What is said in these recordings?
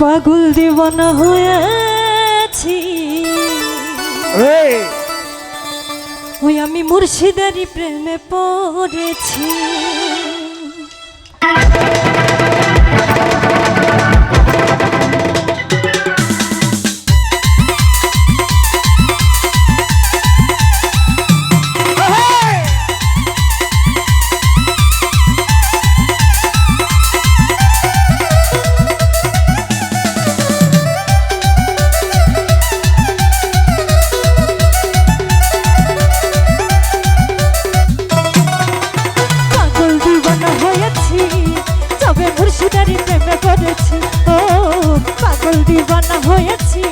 পাগল দিবানা হয়েছি ওই আমি মুর্শিদারি প্রেমে পড়েছি। হয়েছি।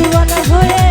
দিওয়ানা হয়ে